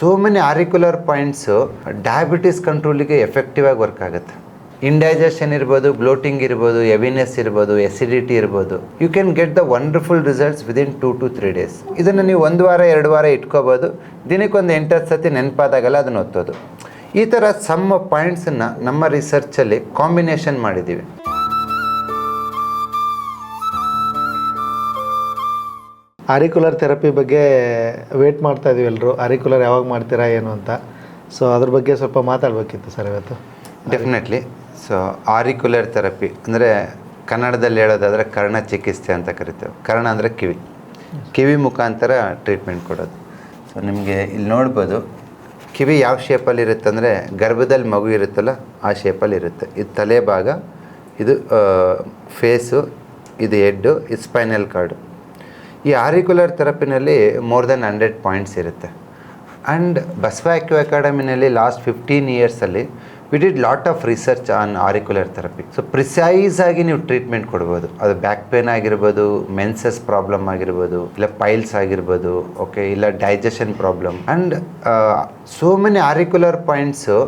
So many auricular points diabetes ಕಂಟ್ರೋಲಿಗೆ effective ಆಗಿ work ಆಗುತ್ತೆ. Indigestion ಇರ್ಬೋದು ಬ್ಲೋಟಿಂಗ್ ಇರ್ಬೋದು ಎವಿನೆಸ್ ಇರ್ಬೋದು ಎಸಿಡಿಟಿ ಇರ್ಬೋದು. You can get the wonderful results within two to three days ಇದನ್ನು ನೀವು ಒಂದು ವಾರ, ಎರಡು ವಾರ ಇಟ್ಕೋಬೋದು. ದಿನಕ್ಕೊಂದು ಎಂಟತ್ತು ಸತಿ ನೆನಪಾದಾಗಲ್ಲ ಅದನ್ನು ಒತ್ತೋದು. ಈ ಥರ ಸಮ್ ಪಾಯಿಂಟ್ಸನ್ನು ನಮ್ಮ ರಿಸರ್ಚಲ್ಲಿ ಕಾಂಬಿನೇಷನ್ ಮಾಡಿದ್ದೀವಿ. ಆರಿಕ್ಯುಲರ್ ಥೆರಪಿ ಬಗ್ಗೆ ವೇಟ್ ಮಾಡ್ತಾ ಇದೀವಿ ಎಲ್ಲರೂ ಆರಿಕ್ಯುಲರ್ ಯಾವಾಗ ಮಾಡ್ತೀರಾ, ಏನು ಅಂತ. ಸೊ ಅದ್ರ ಬಗ್ಗೆ ಸ್ವಲ್ಪ ಮಾತಾಡಬೇಕಿತ್ತು ಸರ್ ಇವತ್ತು. ಡೆಫಿನೆಟ್ಲಿ ಸೊ ಆರಿಕ್ಯುಲರ್ ಥೆರಪಿ ಅಂದರೆ ಕನ್ನಡದಲ್ಲಿ ಹೇಳೋದಾದರೆ ಕರ್ಣ ಚಿಕಿತ್ಸೆ ಅಂತ ಕರಿತೇವೆ. ಕರ್ಣ ಅಂದರೆ ಕಿವಿ. ಕಿವಿ ಮುಖಾಂತರ ಟ್ರೀಟ್ಮೆಂಟ್ ಕೊಡೋದು. ಸೊ ನಿಮಗೆ ಇಲ್ಲಿ ನೋಡ್ಬೋದು, ಕಿವಿ ಯಾವ ಶೇಪಲ್ಲಿ ಇರುತ್ತೆ ಅಂದರೆ ಗರ್ಭದಲ್ಲಿ ಮಗು ಇರುತ್ತಲ್ಲ, ಆ ಶೇಪಲ್ಲಿ ಇರುತ್ತೆ. ಇದು ತಲೆ ಭಾಗ, ಇದು ಫೇಸು ಇದು ಹೆಡ್ಡು ಇದು ಸ್ಪೈನಲ್ ಕಾರ್ಡು ಈ ಆರಿಕ್ಯುಲರ್ ಥೆರಪಿನಲ್ಲಿ ಮೋರ್ ದೆನ್ ಹಂಡ್ರೆಡ್ ಪಾಯಿಂಟ್ಸ್ ಇರುತ್ತೆ. ಆ್ಯಂಡ್ ಬಸವ ಆಕ್ಯೂ ಅಕಾಡೆಮಿನಲ್ಲಿ last fifteen ಇಯರ್ಸಲ್ಲಿ we did lot of research on auricular therapy. So precise ಆಗಿ ನೀವು ಟ್ರೀಟ್ಮೆಂಟ್ ಕೊಡ್ಬೋದು. ಅದು ಬ್ಯಾಕ್ ಪೇನ್ ಆಗಿರ್ಬೋದು ಮೆನ್ಸಸ್ ಪ್ರಾಬ್ಲಮ್ ಆಗಿರ್ಬೋದು, ಇಲ್ಲ ಪೈಲ್ಸ್ ಆಗಿರ್ಬೋದು ಓಕೆ ಇಲ್ಲ digestion problem and so many auricular points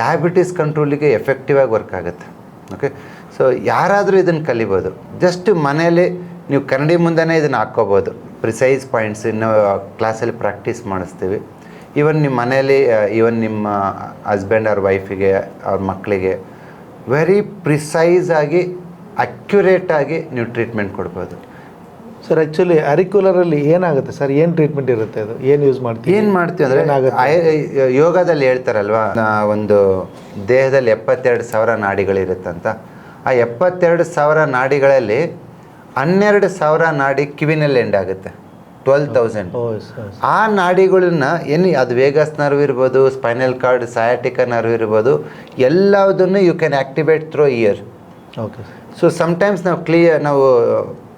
diabetes ಕಂಟ್ರೋಲಿಗೆ effective ಆಗಿ ವರ್ಕ್ ಆಗುತ್ತೆ. ಓಕೆ ಸೊ ಯಾರಾದರೂ ಇದನ್ನು ಕಲಿಬೋದು. ಜಸ್ಟ್ ಮನೆಯಲ್ಲಿ ನೀವು ಕನ್ನಡಿ ಮುಂದೆನೇ ಇದನ್ನು ಹಾಕ್ಕೋಬೋದು. ಪ್ರಿಸೈಸ್ ಪಾಯಿಂಟ್ಸ್ ಇನ್ನು ಕ್ಲಾಸಲ್ಲಿ ಪ್ರಾಕ್ಟೀಸ್ ಮಾಡಿಸ್ತೀವಿ. ಈವನ್ ನಿಮ್ಮ ಮನೆಯಲ್ಲಿ ಈವನ್ ನಿಮ್ಮ ಹಸ್ಬೆಂಡ್ ಅವ್ರ ವೈಫಿಗೆ ಅವ್ರ ಮಕ್ಕಳಿಗೆ ವೆರಿ ಪ್ರಿಸೈಸ್ ಆಗಿ ಅಕ್ಯುರೇಟ್ ಆಗಿ ನೀವು ಟ್ರೀಟ್ಮೆಂಟ್ ಕೊಡ್ಬೋದು. ಸರ್ ಆ್ಯಕ್ಚುಲಿ ಅರಿಕ್ಯುಲರಲ್ಲಿ ಏನಾಗುತ್ತೆ? ಸರ್ ಏನು ಟ್ರೀಟ್ಮೆಂಟ್ ಇರುತ್ತೆ ಅದು? ಏನು ಯೂಸ್ ಮಾಡ್ತೀವಿ ಏನು ಮಾಡ್ತೀವಿ ಅಂದರೆ ಯೋಗದಲ್ಲಿ ಹೇಳ್ತಾರಲ್ವಾ? ಒಂದು ದೇಹದಲ್ಲಿ ಎಪ್ಪತ್ತೆರಡು ಸಾವಿರ ನಾಡಿಗಳಿರುತ್ತಂತ. ಆ ಎಪ್ಪತ್ತೆರಡು ಸಾವಿರ ನಾಡಿಗಳಲ್ಲಿ ಹನ್ನೆರಡು ಸಾವಿರ ನಾಡಿ ಕಿವಿನಲ್ಲಿ ಎಂಡ್ ಆಗುತ್ತೆ. ಟ್ವೆಲ್ ತೌಸಂಡ್ ಸರ್ ಆ ನಾಡಿಗಳನ್ನ ಏನು ಅದು ವೇಗಸ್ ನರ್ವ್ ಇರ್ಬೋದು ಸ್ಪೈನಲ್ ಕಾರ್ಡ್ ಸಯಾಟಿಕ ನರ್ವ್ ಇರ್ಬೋದು ಎಲ್ಲದನ್ನು you can activate through ear okay so sometimes ನಾವು ಕ್ಲಿಯರ್ ನಾವು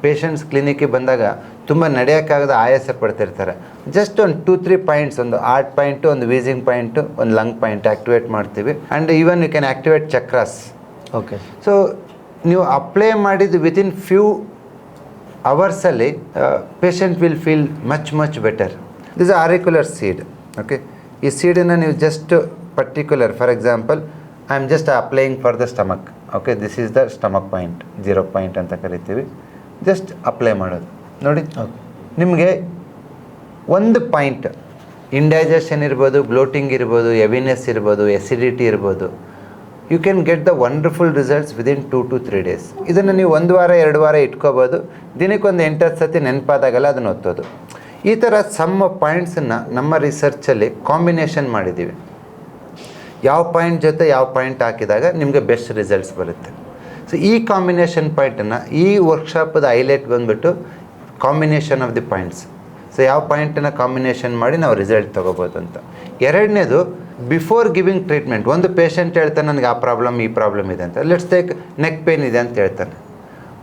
ಪೇಷಂಟ್ಸ್ ಕ್ಲಿನಿಕ್ಗೆ ಬಂದಾಗ ತುಂಬ ನಡೆಯೋಕ್ಕಾಗದ ಆಯಾಸ ಪಡ್ತಿರ್ತಾರೆ. ಜಸ್ಟ್ ಒಂದು ಟೂ ತ್ರೀ ಪಾಯಿಂಟ್ಸ್ ಒಂದು ಆರ್ಟ್ ಪಾಯಿಂಟು ಒಂದು ವೀಸಿಂಗ್ ಪಾಯಿಂಟು ಒಂದು ಲಂಗ್ ಪಾಯಿಂಟ್ ಆ್ಯಕ್ಟಿವೇಟ್ ಮಾಡ್ತೀವಿ. And even you can activate chakras okay so ನೀವು ಅಪ್ಲೈ ಮಾಡಿದ್ದು within few ಅವರ್ಸಲ್ಲಿ patient will feel much much better this auricular seed okay ಈ ಸೀಡನ್ನು ನೀವು just particular for example I am just applying for the stomach okay this is the stomach point zero point ಅಂತ ಕರಿತೀವಿ. Just apply ಮಾಡೋದು. ನೋಡಿ ನಿಮಗೆ ಒಂದು point indigestion ಇರ್ಬೋದು ಬ್ಲೋಟಿಂಗ್ ಇರ್ಬೋದು ಎವಿನೆಸ್ ಇರ್ಬೋದು ಎಸಿಡಿಟಿ ಇರ್ಬೋದು you can get the wonderful results within two to three days ಇದನ್ನು ನೀವು ಒಂದು ವಾರ, ಎರಡು ವಾರ ಇಟ್ಕೋಬೋದು. ದಿನಕ್ಕೊಂದು ಎಂಟತ್ತು ಸತಿ ನೆನಪಾದಾಗಲ್ಲ ಅದನ್ನು ಒತ್ತೋದು ಈ ಥರ ಸಮ್ ಪಾಯಿಂಟ್ಸನ್ನು ನಮ್ಮ ರಿಸರ್ಚಲ್ಲಿ ಕಾಂಬಿನೇಷನ್ ಮಾಡಿದ್ದೀವಿ. ಯಾವ ಪಾಯಿಂಟ್ ಜೊತೆ ಯಾವ ಪಾಯಿಂಟ್ ಹಾಕಿದಾಗ ನಿಮಗೆ ಬೆಸ್ಟ್ ರಿಸಲ್ಟ್ಸ್ ಬರುತ್ತೆ. ಸೊ ಈ ಕಾಂಬಿನೇಷನ್ ಪಾಯಿಂಟನ್ನು ಈ ವರ್ಕ್ಶಾಪದ ಹೈಲೈಟ್ ಬಂದುಬಿಟ್ಟು combination of the points so ಯಾವ ಪಾಯಿಂಟನ್ನು ಕಾಂಬಿನೇಷನ್ ಮಾಡಿ ನಾವು ರಿಸಲ್ಟ್ ತೊಗೋಬೋದು ಅಂತ ಎರಡನೇದು ಬಿಫೋರ್ ಗಿವಿಂಗ್ ಟ್ರೀಟ್ಮೆಂಟ್ ಒಂದು ಪೇಷಂಟ್ ಹೇಳ್ತಾನೆ ನನಗೆ ಆ ಪ್ರಾಬ್ಲಮ್ ಈ ಪ್ರಾಬ್ಲಮ್ ಇದೆ ಅಂತ. ಲೆಟ್ಸ್ ಟೇಕ್ ನೆಕ್ ಪೇನ್ ಇದೆ ಅಂತ ಹೇಳ್ತಾನೆ.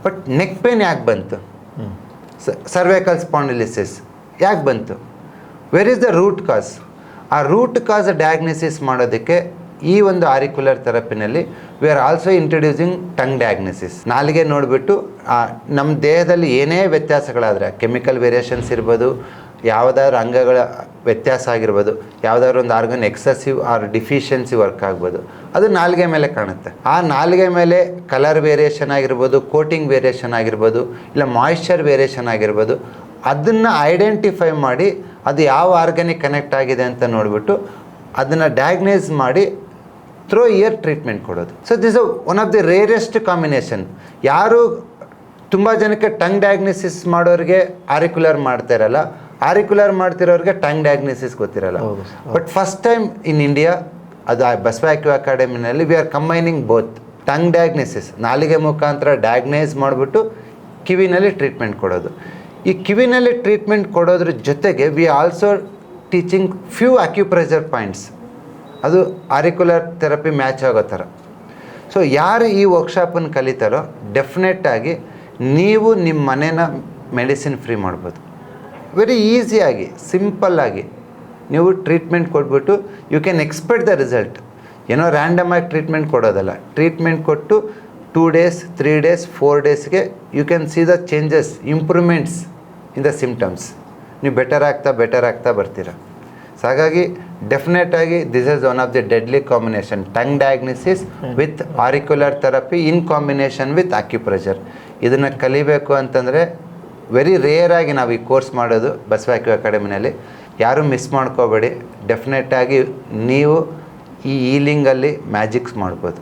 ಬಟ್ ನೆಕ್ ಪೇನ್ ಯಾಕೆ ಬಂತು? ಸರ್ವೈಕಲ್ ಸ್ಪಾಂಡಿಲಿಸಿಸ್ ಯಾಕೆ ಬಂತು? Where is the root cause ಆ ರೂಟ್ ಕಾಸ್ ಡಯಾಗ್ನೋಸಿಸ್ ಮಾಡೋದಕ್ಕೆ ಈ ಒಂದು auricular ಥೆರಪಿನಲ್ಲಿ we are also introducing tongue diagnosis ನಾಲಿಗೆ ನೋಡಿಬಿಟ್ಟು ನಮ್ಮ ದೇಹದಲ್ಲಿ ಏನೇ ವ್ಯತ್ಯಾಸಗಳಾದರೆ ಕೆಮಿಕಲ್ ವೇರಿಯೇಷನ್ಸ್ ಇರ್ಬೋದು, ಯಾವುದಾದ್ರು ಅಂಗಗಳ ವ್ಯತ್ಯಾಸ ಆಗಿರ್ಬೋದು, ಯಾವುದಾದ್ರು ಒಂದು organ excessive or deficiency work ಆಗ್ಬೋದು, ಅದು ನಾಲಿಗೆ ಮೇಲೆ ಕಾಣುತ್ತೆ. ಆ ನಾಲಿಗೆ ಮೇಲೆ ಕಲರ್ ವೇರಿಯೇಷನ್ ಆಗಿರ್ಬೋದು ಕೋಟಿಂಗ್ ವೇರಿಯೇಷನ್ ಆಗಿರ್ಬೋದು, ಇಲ್ಲ ಮಾಯಿಶ್ಚರ್ ವೇರಿಯೇಷನ್ ಆಗಿರ್ಬೋದು, ಅದನ್ನು ಐಡೆಂಟಿಫೈ ಮಾಡಿ, ಅದು ಯಾವ ಆರ್ಗನಿಗೆ ಕನೆಕ್ಟ್ ಆಗಿದೆ ಅಂತ ನೋಡಿಬಿಟ್ಟು, ಅದನ್ನು ಡಯಾಗ್ನೈಸ್ ಮಾಡಿ ಥ್ರೋ ಇಯರ್ ಟ್ರೀಟ್ಮೆಂಟ್ ಕೊಡೋದು. So this one of the rarest combination ಯಾರು ತುಂಬ ಜನಕ್ಕೆ ಟಂಗ್ ಡಯಾಗ್ನೋಸಿಸ್ ಮಾಡೋರಿಗೆ ಆರಿಕ್ಯುಲರ್ ಮಾಡ್ತಿರಲ್ಲ ಆರಿಕ್ಯುಲರ್ ಮಾಡ್ತಿರೋರಿಗೆ ಟಂಗ್ ಡಯಾಗ್ನೋಸಿಸ್ ಗೊತ್ತಿರಲ್ಲ. But first time in India ಅದು Basava acu ಅಕಾಡೆಮಿನಲ್ಲಿ we are combining both tongue diagnosis ನಾಲಿಗೆ ಮುಖಾಂತರ ಡಯಾಗ್ನೈಸ್ ಮಾಡಿಬಿಟ್ಟು ಕಿವಿನಲ್ಲಿ ಟ್ರೀಟ್ಮೆಂಟ್ ಕೊಡೋದು. ಈ ಕಿವಿನಲ್ಲಿ ಟ್ರೀಟ್ಮೆಂಟ್ ಕೊಡೋದ್ರ ಜೊತೆಗೆ we also teaching few acupressure points ಅದು ಆರಿಕ್ಯುಲರ್ ಥೆರಪಿ ಮ್ಯಾಚ್ ಆಗೋ ಥರ. ಸೊ ಯಾರು ಈ ವರ್ಕ್ಶಾಪನ್ನು ಕಲಿತಾರೋ ಡೆಫಿನೆಟ್ಟಾಗಿ ನೀವು ನಿಮ್ಮ ಮನೇನ ಮೆಡಿಸಿನ್ ಫ್ರೀ ಮಾಡ್ಬೋದು. ವೆರಿ ಈಸಿಯಾಗಿ ಸಿಂಪಲ್ಲಾಗಿ ನೀವು ಟ್ರೀಟ್ಮೆಂಟ್ ಕೊಟ್ಬಿಟ್ಟು you can expect the result ಏನೋ ರ್ಯಾಂಡಮ್ ಆಗಿ ಟ್ರೀಟ್ಮೆಂಟ್ ಕೊಡೋದಲ್ಲ. ಟ್ರೀಟ್ಮೆಂಟ್ ಕೊಟ್ಟು two days three days four ಡೇಸ್ಗೆ you can see the changes improvements in the symptoms ನೀವು ಬೆಟರ್ ಆಗ್ತಾ ಬೆಟರ್ ಆಗ್ತಾ ಬರ್ತೀರಾ. ಸೊ ಹಾಗಾಗಿ ಡೆಫಿನೆಟ್ ಆಗಿ this is one of the deadly combination tongue diagnosis with auricular therapy in combination with acupressure ಇದನ್ನು ಕಲಿಬೇಕು ಅಂತಂದರೆ ವೆರಿ ರೇರ್ ಆಗಿ ನಾವು ಈ ಕೋರ್ಸ್ ಮಾಡೋದು ಬಸವಾಕ್ಯೂ ಅಕಾಡೆಮಿನಲ್ಲಿ. ಯಾರೂ ಮಿಸ್ ಮಾಡ್ಕೋಬೇಡಿ. ಡೆಫಿನೆಟ್ ಆಗಿ ನೀವು ಈ ಈಲಿಂಗಲ್ಲಿ ಮ್ಯಾಜಿಕ್ಸ್ ಮಾಡ್ಬೋದು.